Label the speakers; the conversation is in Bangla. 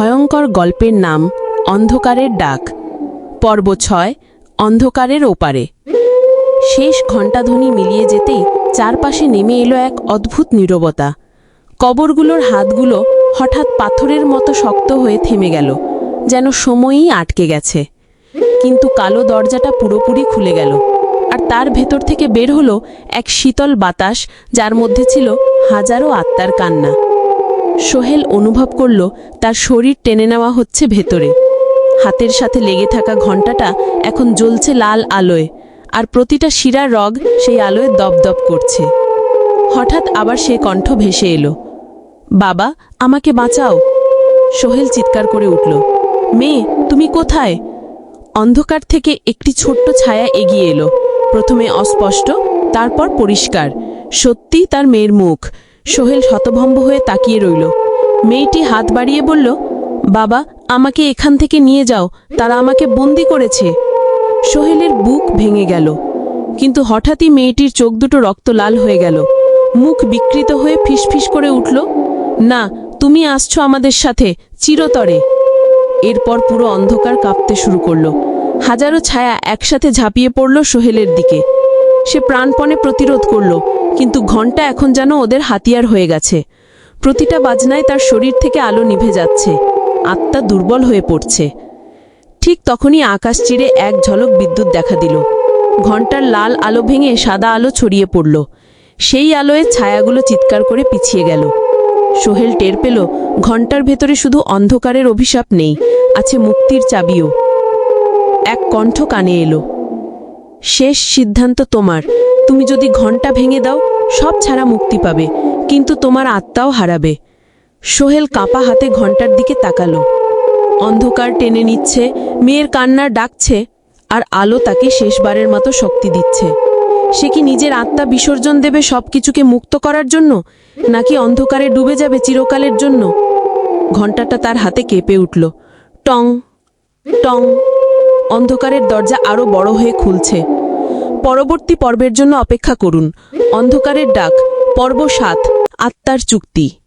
Speaker 1: ভয়ঙ্কর গল্পের নাম অন্ধকারের ডাক। পর্ব ছয়, অন্ধকারের ওপারে। শেষ ঘণ্টাধ্বনি মিলিয়ে যেতেই চারপাশে নেমে এলো এক অদ্ভুত নীরবতা। কবরগুলোর হাতগুলো হঠাৎ পাথরের মতো শক্ত হয়ে থেমে গেল, যেন সময়ই আটকে গেছে। কিন্তু কালো দরজাটা পুরোপুরি খুলে গেল, আর তার ভেতর থেকে বের হলো এক শীতল বাতাস, যার মধ্যে ছিল হাজারো আত্মার কান্না। সোহেল অনুভব করল, তার শরীর টেনে নেওয়া হচ্ছে ভেতরে। হাতের সাথে লেগে থাকা ঘণ্টাটা এখন জ্বলছে লাল আলোয়, আর প্রতিটা শিরার রগ সেই আলোয় দপদপ করছে। হঠাৎ আবার সে কণ্ঠ ভেসে এলো, বাবা, আমাকে বাঁচাও। সোহেল চিৎকার করে উঠল, মেয়ে, তুমি কোথায়? অন্ধকার থেকে একটি ছোট্ট ছায়া এগিয়ে এলো, প্রথমে অস্পষ্ট, তারপর পরিষ্কার সত্যি তার মেয়ের মুখ। সোহেল শতভম্ব হয়ে তাকিয়ে রইল। মেয়েটি হাত বাড়িয়ে বলল, বাবা, আমাকে এখান থেকে নিয়ে যাও, তারা আমাকে বন্দি করেছে। সোহেলের বুক ভেঙে গেল। কিন্তু হঠাৎই মেয়েটির চোখ দুটো রক্ত লাল হয়ে গেল। মুখ বিকৃত হয়ে ফিসফিস করে উঠল, না, তুমি আসছো আমাদের সাথে, চিরতরে। এরপর পুরো অন্ধকার কাঁপতে শুরু করল। হাজারো ছায়া একসাথে ঝাঁপিয়ে পড়ল সোহেলের দিকে। সে প্রাণপণে প্রতিরোধ করল কিন্তু ঘণ্টা এখন যেন ওদের হাতিয়ার হয়ে গেছে। প্রতিটা বাজনায় তার শরীর থেকে আলো নিভে যাচ্ছে। আত্মা দুর্বল হয়ে পড়ছে। ঠিক তখনই আকাশ চিরে এক ঝলক বিদ্যুৎ দেখা দিল। ঘণ্টার লাল আলো ভেঙে সাদা আলো ছড়িয়ে পড়ল। সেই আলোয় ছায়াগুলো চিৎকার করে পিছিয়ে গেল। সোহেল টের পেল, ঘণ্টার ভেতরে শুধু অন্ধকারের অভিশাপ নেই, আছে মুক্তির চাবিও। এক কণ্ঠ কানে এলো। শেষ সিদ্ধান্ত তোমার। তুমি যদি ঘণ্টা ভেঙে দাও, সব ছাড়া মুক্তি পাবে, কিন্তু তোমার আত্মাও হারাবে। সোহেল কাঁপা হাতে ঘণ্টার দিকে তাকালো। অন্ধকার টেনে নিচ্ছে, মেয়ের কান্নার ডাকছে, আর আলো তাকে শেষবারের মতো শক্তি দিচ্ছে। সে কি নিজের আত্মা বিসর্জন দেবে সব কিছুকে মুক্ত করার জন্য, নাকি অন্ধকারে ডুবে যাবে চিরকালের জন্য? ঘণ্টাটা তার হাতে কেঁপে উঠল। টং টং অন্ধকারের দরজা আরও বড় হয়ে খুলছে। পরবর্তী পর্বের জন্য অপেক্ষা করুন। অন্ধকারের ডাক, পর্ব সাত, আত্মার চুক্তি।